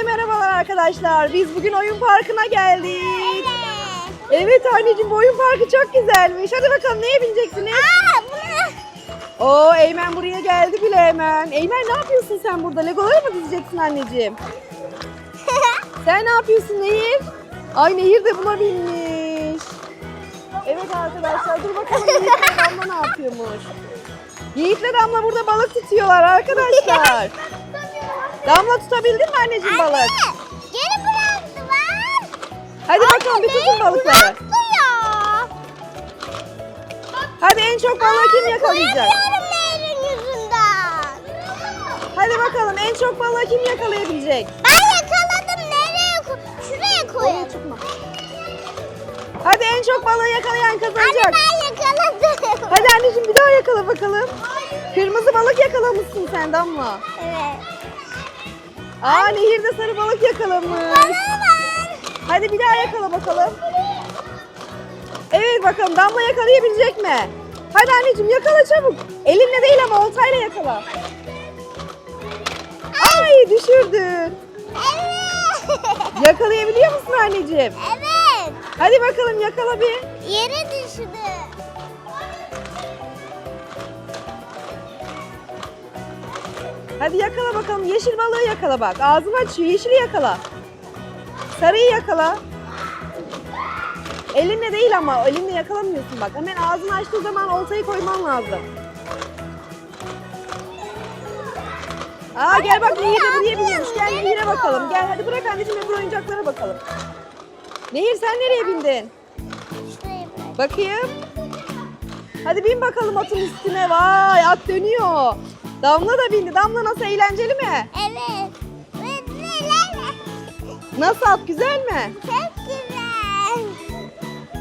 Hepinize merhabalar arkadaşlar. Biz bugün oyun parkına geldik. Evet. Evet anneciğim bu oyun parkı çok güzelmiş. Hadi bakalım neye bineceksiniz? Aa, bunu. Oo Eymen buraya geldi bile hemen. Eymen ne yapıyorsun sen burada? Legoları mı dizeceksin anneciğim? Sen ne yapıyorsun Nehir? Ay Nehir de buna binmiş. Evet arkadaşlar dur bakalım Yiğit'le Damla ne yapıyormuş. Yiğit'le Damla burada balık tutuyorlar arkadaşlar. Damla tutabildin mi anneciğim balık? Anne, geri bıraktı ben. Hadi bakalım bir tutun balıkları. Bıraktı ya. Hadi en çok balığı kim yakalayacak? Koyamıyorum nehrin yüzünden. Hadi bakalım en çok balığı kim yakalayabilecek? Ben yakaladım. Nereye koy? Şuraya koyayım. Çıkma. Hadi en çok balığı yakalayan Anne kazanacak. ben yakaladım. Hadi anneciğim bir daha yakala bakalım. Kırmızı balık yakalamışsın sen Damla. Evet. Aa Nehir de sarı balık yakalamış. Hadi bir daha yakala bakalım. Evet bakalım Damla yakalayabilecek mi? Hadi anneciğim yakala çabuk. Elinle değil ama oltayla yakala. Ay düşürdün. Evet. Yakalayabiliyor musun anneciğim? evet. Hadi bakalım yakala bir. Yere Hadi yakala bakalım. Yeşil balığı yakala bak. Ağzını açıyor. Yeşili yakala. Sarıyı yakala. Elinle değil ama. Elinle yakalamıyorsun bak. Hemen ağzını açtığı zaman oltayı koyman lazım. Aa gel bak Nehir de buraya biniyormuş. Gel Nehir'e bakalım. Gel hadi bırak anneciğim öbür oyuncaklara bakalım. Nehir sen nereye bindin? Bakayım. Hadi bin bakalım atın üstüne. Vay at dönüyor. Damla da bindi. Damla nasıl eğlenceli mi? Evet. Nasıl at güzel mi? Çok güzel.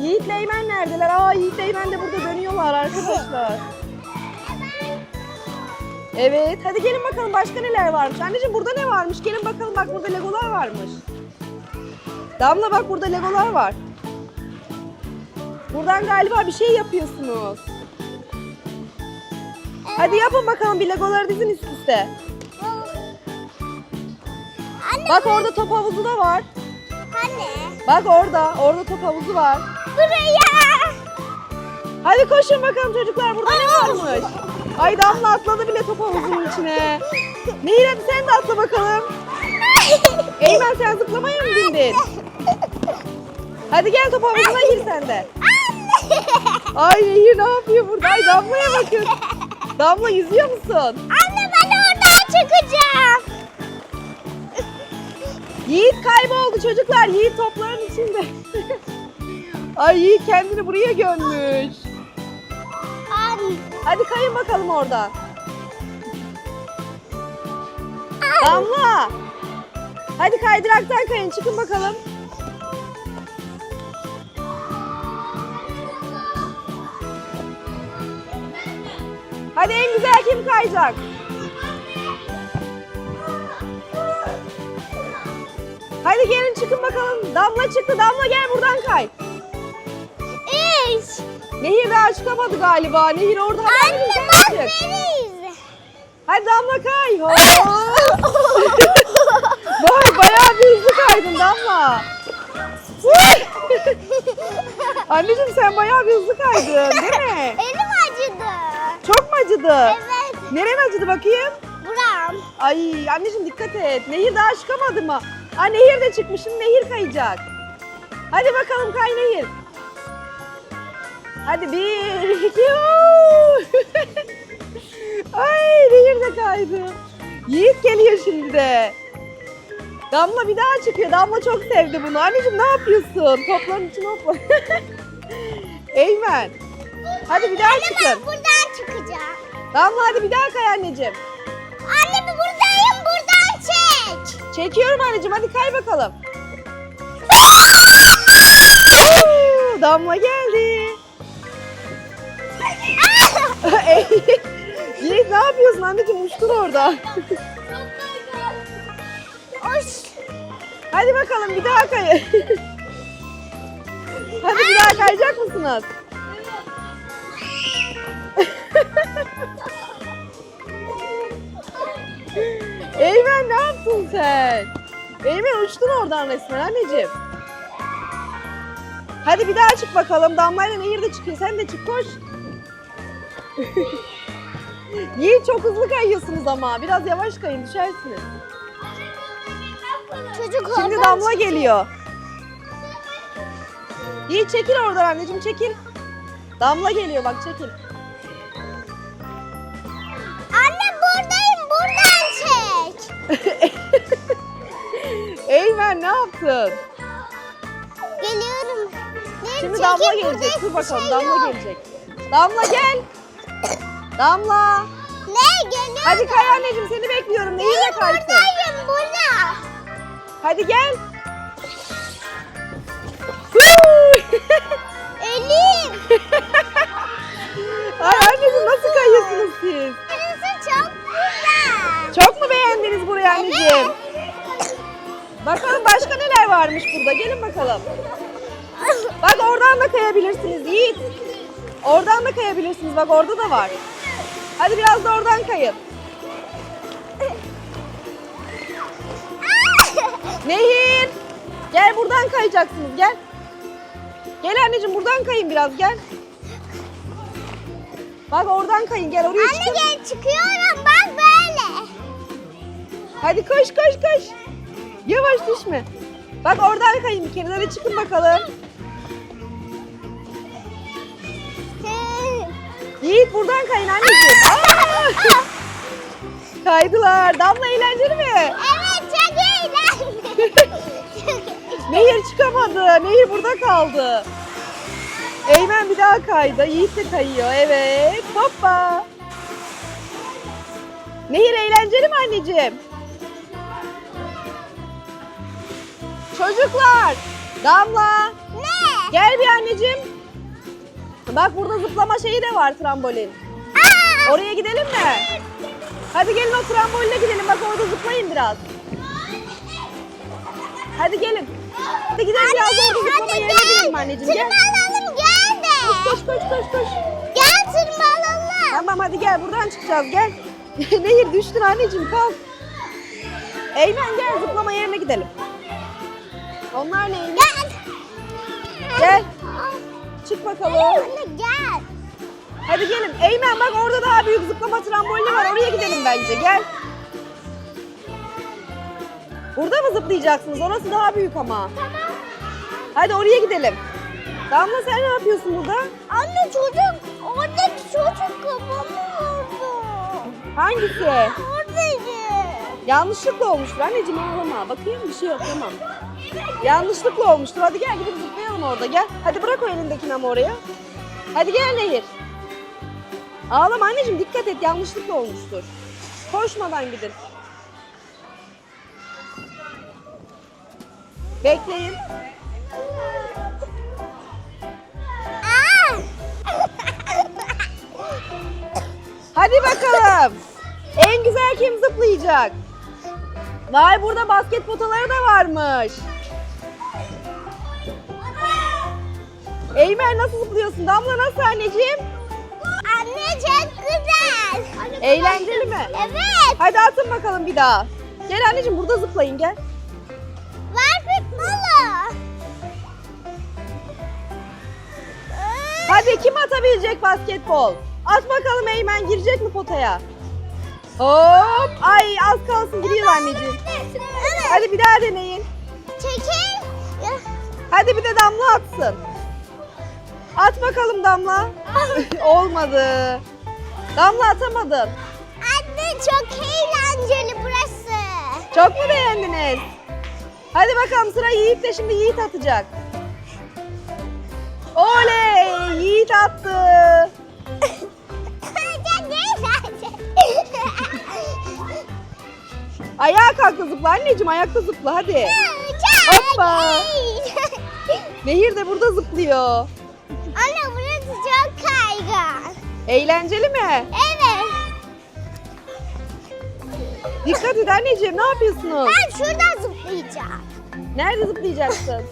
Yiğit Eymen neredeler? Aa Yiğit Eymen de burada dönüyorlar arkadaşlar. Evet hadi gelin bakalım başka neler varmış. Anneciğim burada ne varmış? Gelin bakalım bak burada legolar varmış. Damla bak burada legolar var. Buradan galiba bir şey yapıyorsunuz. Hadi yapın bakalım bir legoları dizin üst üste. Anne. Bak orada top havuzu da var. Anne. Bak orada, orada top havuzu var. Buraya. Hadi koşun bakalım çocuklar burada ne varmış? Ay Damla atladı bile top havuzunun içine. Nehir hadi sen de atla bakalım. Eymen sen zıplamaya mı bindin? Hadi gel top havuzuna gir sen de. Ay Nehir ne yapıyor burada? Ay Damla'ya bakın. Damla yüzüyor musun? Anne ben oradan çıkacağım. Yiğit kayboldu çocuklar. Yiğit topların içinde. Ay Yiğit kendini buraya gömmüş. Anne. Hadi kayın bakalım oradan. Damla. Hadi kaydıraktan kayın çıkın bakalım. Hadi en güzel kim kayacak? Hadi gelin çıkın bakalım. Damla çıktı. Damla gel buradan kay. Üç. Nehir daha çıkamadı galiba. Nehir orada. Hadi Anne bak nereyiz? Hadi Damla kay. Vay bayağı bir hızlı kaydın Damla. Anneciğim sen bayağı bir hızlı kaydın değil mi? Acıdı. Çok mu acıdı? Evet. Neren acıdı bakayım? Buram. Ay anneciğim dikkat et. Nehir daha çıkamadı mı? Aa Nehir de çıkmış. Şimdi Nehir kayacak. Hadi bakalım kay Nehir. Hadi bir, iki. Ay Nehir de kaydı. Yiğit geliyor şimdi de. Damla bir daha çıkıyor. Damla çok sevdi bunu. Anneciğim ne yapıyorsun? Topların içine hopla. Eymen. Hadi bir daha Ben çıkın. buradan çıkacağım. Damla hadi bir daha kay anneciğim. Anne bir buradayım buradan çek. Çekiyorum anneciğim hadi kay bakalım. Oo, Damla geldi. Yiğit ne yapıyorsun anneciğim uçtun orada. Hadi bakalım bir daha kay. hadi bir daha kayacak mısınız? Eymen ne yaptın sen? Eymen uçtun oradan resmen anneciğim. Hadi bir daha çık bakalım. Damla ile Nehir de çıkıyor. Sen de çık koş. Yiğit çok hızlı kayıyorsunuz ama. Biraz yavaş kayın düşersiniz. Çocuk Şimdi Damla geliyor. Yiğit çekil oradan anneciğim çekil. Damla geliyor bak çekil. Eymen ne yaptın? Geliyorum. Ne Şimdi Damla gelecek. Dur bakalım şey Damla yok. gelecek. Damla gel. Damla. Ne geliyorum? Hadi kay anneciğim seni bekliyorum. Nehir de kaysın. Buradayım burada. Hadi gel. Elim. Ay anneciğim nasıl kayıyorsunuz siz? Bakalım başka neler varmış burada. Gelin bakalım. Bak oradan da kayabilirsiniz Yiğit. Oradan da kayabilirsiniz. Bak orada da var. Hadi biraz da oradan kayın. Nehir. Gel buradan kayacaksınız gel. Gel anneciğim buradan kayın biraz gel. Bak oradan kayın gel oraya Anne çıkın. gel çıkıyorum bak böyle. Hadi koş koş koş. Yavaş düşme. Bak oradan kayın. Hadi çıkın bakalım. Yiğit buradan kayın anneciğim. Aa! Kaydılar. Damla eğlenceli mi? evet çok eğlenceli. Nehir çıkamadı. Nehir burada kaldı. Eymen bir daha kaydı. Yiğit de kayıyor. Evet. Hoppa. Nehir eğlenceli mi anneciğim? Çocuklar. Damla. ne? Gel bir anneciğim. Bak burada zıplama şeyi de var trambolin. Aa! Oraya gidelim mi? Hadi gelin o tramboline gidelim. Bak orada zıplayın biraz. Hadi gelin. Hadi gidelim biraz da orada zıplama yerine gidelim anneciğim. Gel. Tırmanalım gel de. Koş koş koş koş. Gel tırmanalım. Tamam hadi gel buradan çıkacağız gel. Nehir düştün anneciğim kalk. Eymen gel zıplama yerine gidelim. Onlar neymiş? Gel. Gel. Çık bakalım. Anne gel. Hadi gelin. Eymen bak orada daha büyük zıplama trambolini var. Oraya gidelim bence. Gel. Burada mı zıplayacaksınız? Orası daha büyük ama. Hadi oraya gidelim. Damla sen ne yapıyorsun burada? Anne çocuk, oradaki çocuk kafamı vurdu. Hangisi? Yanlışlıkla olmuştur anneciğim ağlama. Bakayım bir şey yok tamam. Yanlışlıkla olmuştur. Hadi gel gidip zıplayalım orada gel. Hadi bırak o elindekini ama oraya. Hadi gel Nehir. Ağlama anneciğim dikkat et yanlışlıkla olmuştur. Koşmadan gidin. Bekleyin. Hadi bakalım. En güzel kim zıplayacak? Vay burada basket potaları da varmış. Eymen nasıl zıplıyorsun? Damla nasıl anneciğim? Anne çok güzel. Eğlenceli mi? Evet. Hadi atın bakalım bir daha. Gel anneciğim burada zıplayın gel. Ver futbolu. Hadi kim atabilecek basketbol? At bakalım Eymen girecek mi potaya? Hop! Ay az kalsın giriyor anneciğim. Evet. Hadi bir daha deneyin. Çekil. Hadi bir de Damla atsın. At bakalım Damla. Olmadı. Damla atamadın. Anne çok eğlenceli burası. Çok mu beğendiniz? Hadi bakalım sıra Yiğit'te şimdi Yiğit atacak. Oley! Yiğit attı. Ayağa kalktı zıpla anneciğim ayakta zıpla hadi. Hoppa. Nehir de burada zıplıyor. Anne burası çok kaygan. Eğlenceli mi? Evet. Dikkat et anneciğim ne yapıyorsunuz? Ben şuradan zıplayacağım. Nerede zıplayacaksın?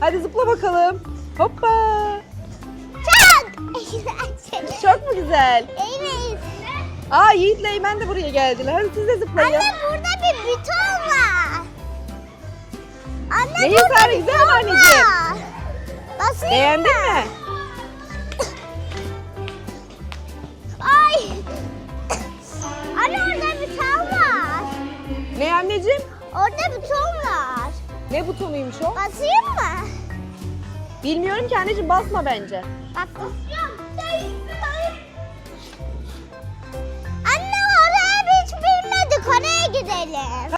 Hadi zıpla bakalım. Hoppa. Çok. Çok mu güzel? Evet. Aa Yiğit'le Eymen de buraya geldiler. Hadi siz de zıplayın. Anne burada bir buton var. Anne Nehir burada bir güzel mi anneciğim? var. Basayım Beğendin mı? mi? Ay. Anne orada bir ton var. Ne anneciğim? Orada bir ton var. Ne butonuymuş o? Basayım mı? Bilmiyorum ki anneciğim basma bence. Bak basıyorum. edelim.